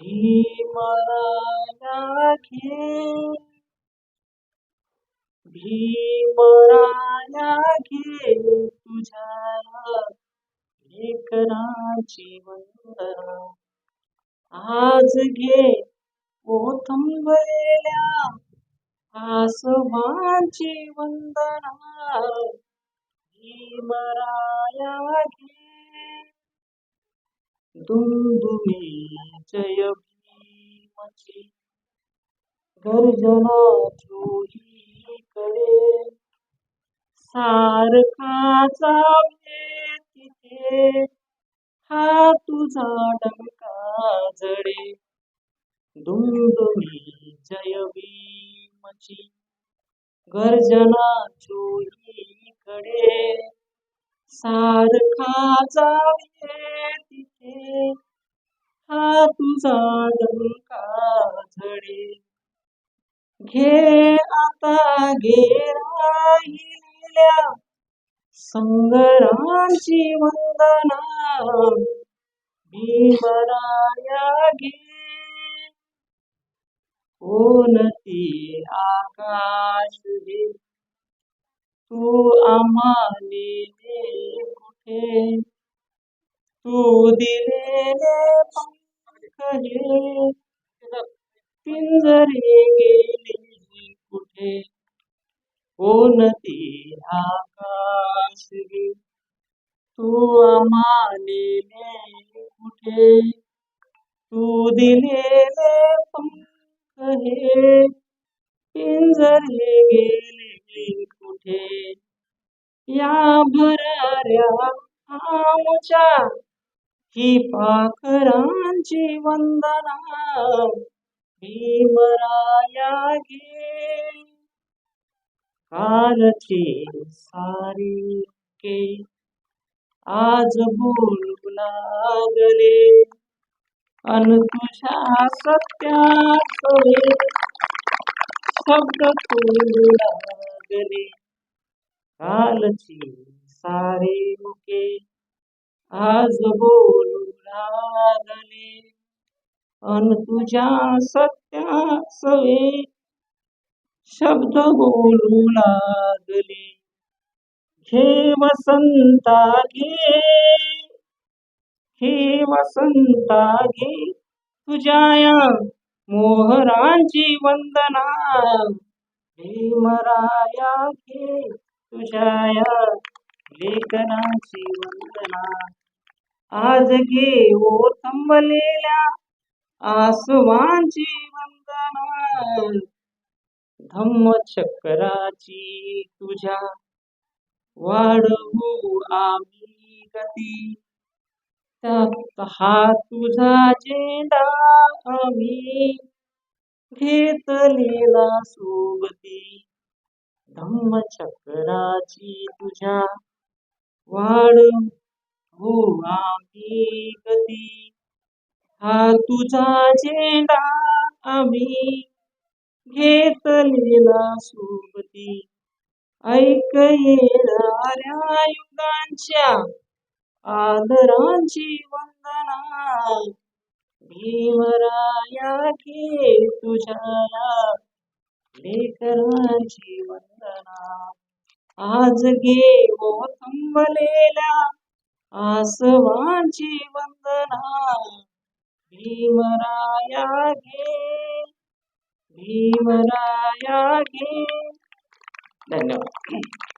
भीमराया घे भीमराया घे तुझ्या लेकराची वंदना आज घे ओथंबलेल्या आसवांची वंदना। भीमराया घे दुमदुमी जय भीमची गर्जना कडे सारखा तिथे हा तुझा डंका जडे. दुमदुमी जय भीमची गर्जना कडे सारखा जावे हा तुझा डंका झडे घे आता घे राहिलेल्या संगरांची वंदना. भीमराया घे. कोणती आकाश घे? तू आम्हाने कुठे? तू दिलेले पंख पिंजरे गेली कुठे कोणती आकाश तू आम्हाने कुठे तू दिलेले पंख पिंजरे गेले कुठे या भराऱ्या आमच्या ही पाखरांची वंदना. भीमराया घे कालची सारी के. आज बोलू लागले. अन तुझ्या सत्यात शब्द बोलू लागले. कालची सारी मुके आज बोलू लागले अन तुझ्या सत्या सवे शब्द बोलू लागले. घे वसंता घे हे वसंता घे तुझ्या या मोहरांची वंदना. भीमराया घे तुझ्या या लेखनाची वंदना आज घे ओ थांबलेल्या आसवांची वंदना। धम्मचक्राची तुझ्या। वाढवू आम्ही गती। हा तुझा झेंडा आम्ही घेतलेला सोबती। धम्मचक्राची तुझ्या वाढवू हो, आम्ही गती हा तुझा झेंडा आम्ही घेतलेला सोबती. ऐक येणाऱ्या युगांच्या आदरांची वंदना. भीमराया के तुझ्या लेकरांची वंदना. आज घे ओ थांबलेल्या आसवांची वंदना. भीमराया घे भीमराया घे धन्यवाद.